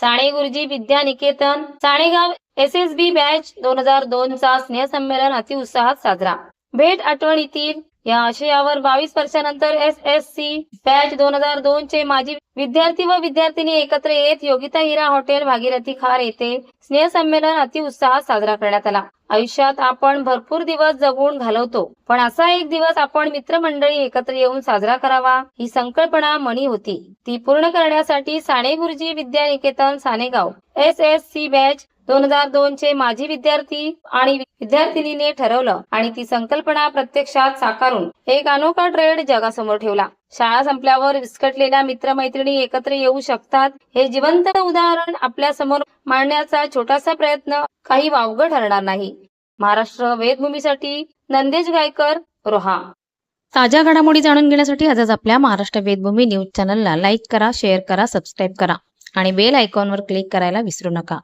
Sane Guruji Vidya Niketan Sanegaon S S B batch दोन हजार दोन चा स्नेहसंमेलन अतिउत्साहात साजरा. भेट आठवणीतील या आशयावर बावीस वर्षानंतर एस एस सी बॅच दोन हजार दोन चे माजी विद्यार्थी व विद्यार्थिनी एकत्र येत योगिता हिरा हॉटेल भागीरथी खार येथे स्नेहसंमेलन अतिउत्साहात साजरा करण्यात आला. आयुष्यात आपण भरपूर दिवस जगून घालवतो. पण असा एक दिवस आपण मित्रमंडळी एकत्र येऊन साजरा करावा ही संकल्पना मणी होती. ती पूर्ण करण्यासाठी Sane Guruji Vidyaniketan Sanegaon S S C batch दोन हजार दोन चे माजी विद्यार्थी आणि विद्यार्थिनीने ठरवलं आणि ती संकल्पना प्रत्यक्षात साकारून एक अनोखा ट्रेड जगासमोर ठेवला. शाळा संपल्यावर विस्कटलेल्या मित्रमैत्रिणी एकत्र येऊ शकतात हे जिवंत उदाहरण आपल्यासमोर मांडण्याचा छोटासा प्रयत्न काही वावग ठरणार नाही. महाराष्ट्र वेदभूमीसाठी नंदेश गायकर रोहा. ताज्या घडामोडी जाणून घेण्यासाठी आजच आपल्या महाराष्ट्र वेदभूमी न्यूज चॅनलला लाईक करा शेअर करा सबस्क्राईब करा आणि बेल आयकॉनवर क्लिक करायला विसरू नका.